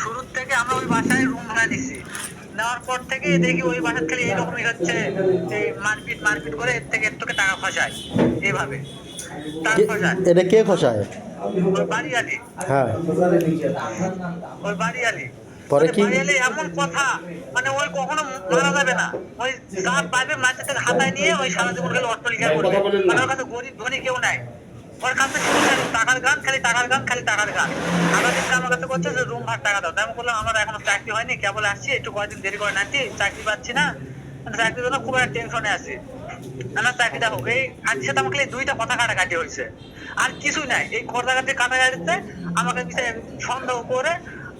শুরুর থেকে আমরা ওই বাসায় রুম ভাড়া নিছি। নেওয়ার পর থেকে দেখি ওই বাসার থেকে এইরকমই হচ্ছে এই মারপিট মারপিট করে এর থেকে এর থেকে টাকা ফসায় এইভাবে। এটা কে খসায়? হ্যাঁ। ওই বাড়ি আলি। পরে মানে কি? এমন কথা মানে ওই কখনো মারা যাবে না। ওই যা মাঝে থেকে হাতায় নিয়ে ওই সারা জীবন গেলে অট্টলিকা করবে কাছে গরিব ধনী কেউ নাই। ওর কাছে শুধু খালি টাকার গান খালি টাকার গান খালি টাকার গান আমার কাছে যে, রুম টাকা দাও। আমি বললাম, আমার এখনও চাকরি হয়নি, কেবল আসছি, একটু কয়েকদিন দেরি করে চাকরি পাচ্ছি না। মানে চাকরির জন্য খুব একটা টেনশনে আছি। আমার এই সাথে আমাকে দুইটা কথা কাটাকাটি হয়েছে। আর কিছুই নাই, এই খোর্দাঘাটি কাটাকাটিতে আমাকে সন্দেহ করে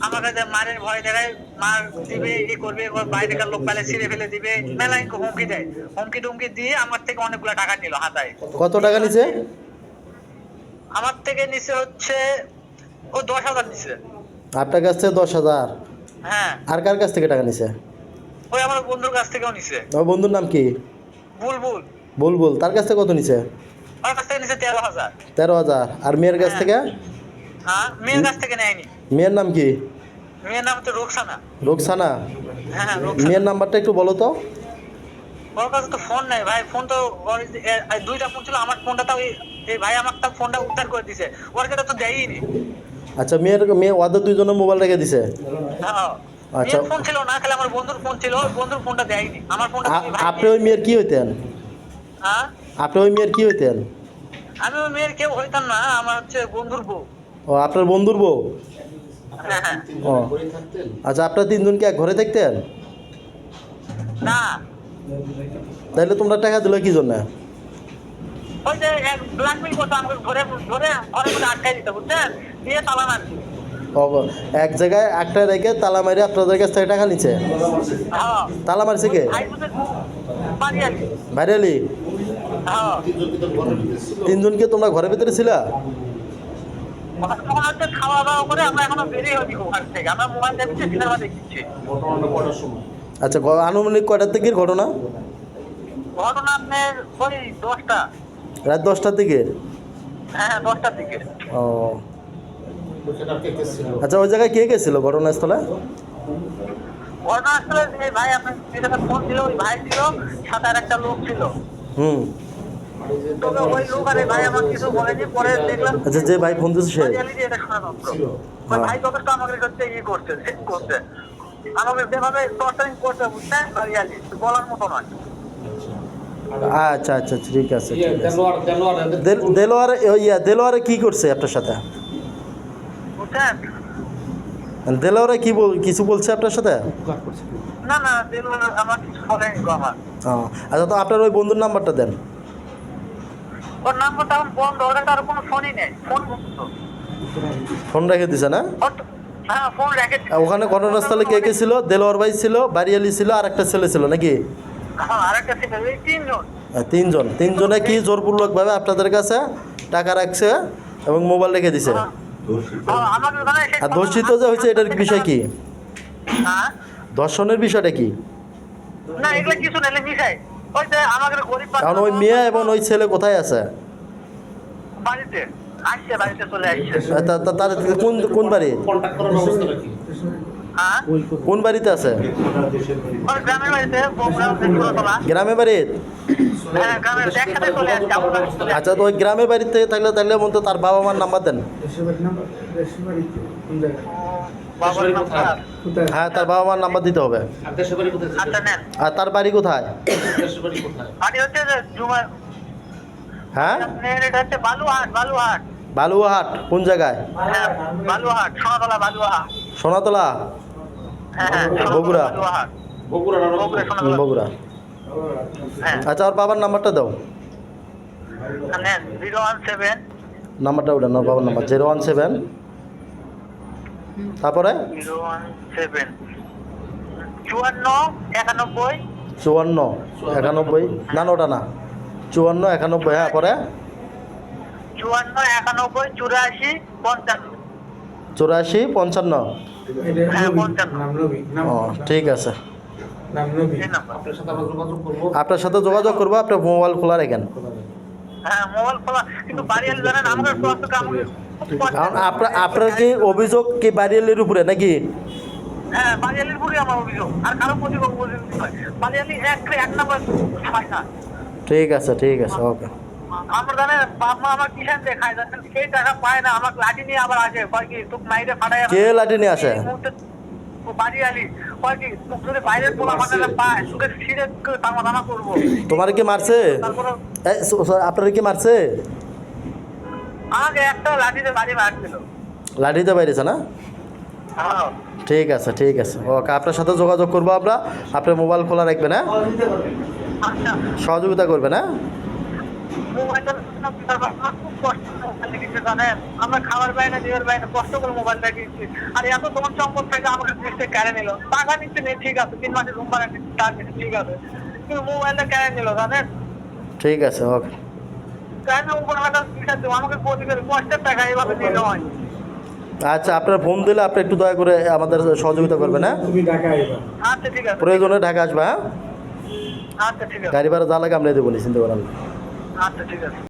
আমাকে যে মারের ভয় দেখায়, মার দিবে ই করবে বাইরেকার লোক পেলে ছিঁড়ে ফেলে দিবে, মেলায় হুমকি দেয়। হুমকি টুমকি দিয়ে আমার থেকে অনেকগুলো টাকা নিল হাতায়। কত টাকা নিছে? আমার থেকে নিচে হচ্ছে ও দশ হাজার নিচে আপনার কাছ থেকে দশ হাজার? হ্যাঁ। আর কার কাছ থেকে টাকা নিছে? ওই আমার বন্ধুর কাছ থেকেও নিছে। আমার বন্ধুর নাম কি? বুলবুল। বুলবুল। তার কাছ থেকে কত নিছে? আমার কাছ থেকে নিছে তেরো হাজার। তেরো হাজার। আর মেয়ের কাছ থেকে? হ্যাঁ মেয়ের কাছ থেকে নেয়নি। মেয়ের নাম কি? মেয়ের নাম তো রোকসানা। রোকসানা? হ্যাঁ হ্যাঁ মেয়ের নাম্বারটা একটু বলো তো। ওর কাছে তো ফোন নাই ভাই। ফোন তো দুইটা ফোন ছিল আমার ফোনটা তাও এই- ভাই আমার তাও ফোনটা উদ্ধার করে দিছে। ওর কাছে তো দেয়নি আচ্ছা মেয়ের মেয়ে ওদের দুইজনের মোবাইল রেখে দিছে? হ্যাঁ। আচ্ছা। ফোন ছিল না খালি আমার বন্ধুর ফোন ছিল। বন্ধুর ফোনটা দেয়নি আমার ফোনটা আপনি ওই মেয়ের কি হইতেন? হ্যাঁ? আপনি ওই মেয়ের কি হইতেন? আমি ওই মেয়ের কেউ হইতাম না আমার হচ্ছে বন্ধুর বউ। ও আপনার বন্ধুর বউ? হ্যাঁ হ্যাঁ। ও। আচ্ছা আপনার তিনজন কি এক ঘরে থাকতেন? না। তাহলে তোমরা টাকা দিলে কি জন্য? ওই যে এক ব্ল্যাকমেল করতো আমাকে ধরে ধরে ঘরে মধ্যে আটকাই দিতে বুঝছেন? দিয়ে তালা মারছি। এক জায়গায় একটা রেখে তালা মারি আপনাদের কাছ থেকে টাকা নিচ্ছে হ্যাঁ। তালা মারছে কে? ভাইরালি হ্যাঁ। তিনজনকে তোমরা ঘরের ভিতরে ছিলা? খাওয়া দাওয়া করে আমরা এখনও বেরিয়ে হইনি ওখান থেকে। আমরা মোবাইল দেখছি সিনেমা দেখছি। আচ্ছা আনুমানিক কয়টার থেকে ঘটনা? ঘটনা আপনার ওই দশটা। রাত দশটার দিকে? হ্যাঁ হ্যাঁ দশটার দিকে। ও। আচ্ছা ওই জায়গায় কে কে ছিল ঘটনাস্থলে? যে ভাই আপনার ফোন ছিল ওই ভাই ছিল সাথে আর একটা লোক ছিল। হুম। তবে ওই লোক আরে ভাই আমার কিছু বলেনি পরে দেখলাম আচ্ছা যে ভাই ফোন দিচ্ছে সে? এটা শোনা ভাই যথেষ্ট আমাকে হচ্ছে ইয়ে করছে করছে। আমাকে যেভাবে টর্চারিং করছে বাড়িয়ালি বলার মতো নয়। আচ্ছা আচ্ছা ঠিক আছে আছে। দেলোয়ার ইয়া দেলোয়ারে কি করছে আপনার সাথে? দেলোয়ারে কি বল কিছু বলছে আপনার সাথে? না না দিল আমার কিছু বলেনি গো আমার ও, আচ্ছা তো আপনার ওই বন্ধুর নাম্বারটা দেন। ওর নাম্বার তখন বন্ধ ওর আর কোনো ফোনই নেই ফোন ফোন রেখে দিছে না? হ্যাঁ ফোন রেখে আর ওখানে ঘটনাস্থলে কে কে ছিল? দেলোয়ার ভাই ছিল বাড়িয়ালি ছিল আর একটা ছেলে ছিল নাকি? হ্যাঁ এই তিনজন। তিনজনে। কি জোরপূর্বকভাবে আপনাদের কাছে টাকা রাখছে এবং মোবাইল রেখে দিছে? হ্যাঁ, আর ধর্ষিত যে হয়েছে এটার বিষয় কি? হ্যাঁ? ধর্ষণের বিষয়টা কি? না এগুলো কিছু নেই মিশাই। ওই যে আমাদের গরিব কারণ ওই মেয়ে এবং ওই ছেলে কোথায় আছে? কোন কোন বাড়ি? হ্যাঁ কোন বাড়িতে আছে? গ্রামের বাড়িতে গ্রামে বাড়ি? হ্যাঁ গ্রামের বাড়িতে আচ্ছা তো ওই গ্রামে বাড়িতে থাকলে তাহলে মতো তার বাবা মার নাম্বার দেন। হ্যাঁ তার বাবা মার নাম্বার দিতে হবে। আচ্ছা আর তার বাড়ি কোথায়? হ্যাঁ? বালুহাট কোন জায়গায়? হ্যাঁ বালুহাট সোনাতলা বালুহাট। হ্যাঁ হ্যাঁ সোনাতলা? বগুড়া। বগুড়া? হ্যাঁ। আচ্ছা ওর বাবার নাম্বারটা দাও। সেভেন। নাম্বারটা ওটা বাবার নাম্বার জিরো ওয়ান সেভেন। তারপরে? চুয়ান্ন একানব্বই। চুয়ান্ন একানব্বই। না ওটা না। চুয়ান্ন একানব্বই হ্যাঁ পরে? চুয়ান্ন একানব্বই চুরাশি পঞ্চান্ন। চুরাশি হ্যাঁ পঞ্চান্ন। ও ঠিক আছে। আপনার সাথে যোগাযোগ করব। আপনার মোবাইল খোলা রাখেন হ্যাঁ মোবাইল খোলা। কারণ আপনার কি অভিযোগ কি বাড়িয়ালির উপরে নাকি? হ্যাঁ আমার অভিযোগ। আর কারও প্রতি অভিযোগ নয় বালিয়ালি এক এক নম্বর ঠিক আছে ঠিক আছে ওকে। আমরা জানেন বাপ মা আমার কিষান দেখায় জানেন? সেই টাকা পায় না? আমার লাঠি নিয়ে আবার আসে। কয় কি তোকে মাইরে ফাটাই কে লাঠি নিয়ে আসে? তোমার কি মারছে? আপনার কি মারছে? আমাকে একটা লাঠিতে বাড়ি মারছিল। লাঠিতে বাইরেছে না? হ্যাঁ। ঠিক আছে ঠিক আছে। ওকে আপনার সাথে যোগাযোগ করব আমরা। আপনার মোবাইল খোলা রাখবেন হ্যাঁ? আচ্ছা। সহযোগিতা করবেন হ্যাঁ? মোবাইলটা খুব কষ্ট মোবাইল জানেন? আমরা খাবার পাই না দেওয়ার পাই না কষ্ট করে মোবাইলটা কিনছি আর এত তোমার সম্পদ থেকে আমাকে জিনিসটা কেড়ে নিল। টাকা নিচ্ছে নেই ঠিক আছে তিন মাসের রুম ভাড়া নিচ্ছে টাকা নিচ্ছে ঠিক আছে। কিন্তু মোবাইলটা কেড়ে নিল জানেন? ঠিক আছে ওকে। কেন উপর হাজার আমাকে প্রতিদিন কষ্টের টাকা এইভাবে দিতে হয়? আচ্ছা আপনার ফোন দিলে আপনি একটু দয়া করে আমাদের সহযোগিতা করবেন হ্যাঁ? তুমি ঢাকা এবার আচ্ছা ঠিক আছে। প্রয়োজনে ঢাকা আসবে হ্যাঁ? আচ্ছা ঠিক আছে। গাড়ি ভাড়া যা লাগে আমরা দেবো চিন্তা করেন না। আচ্ছা ঠিক আছে।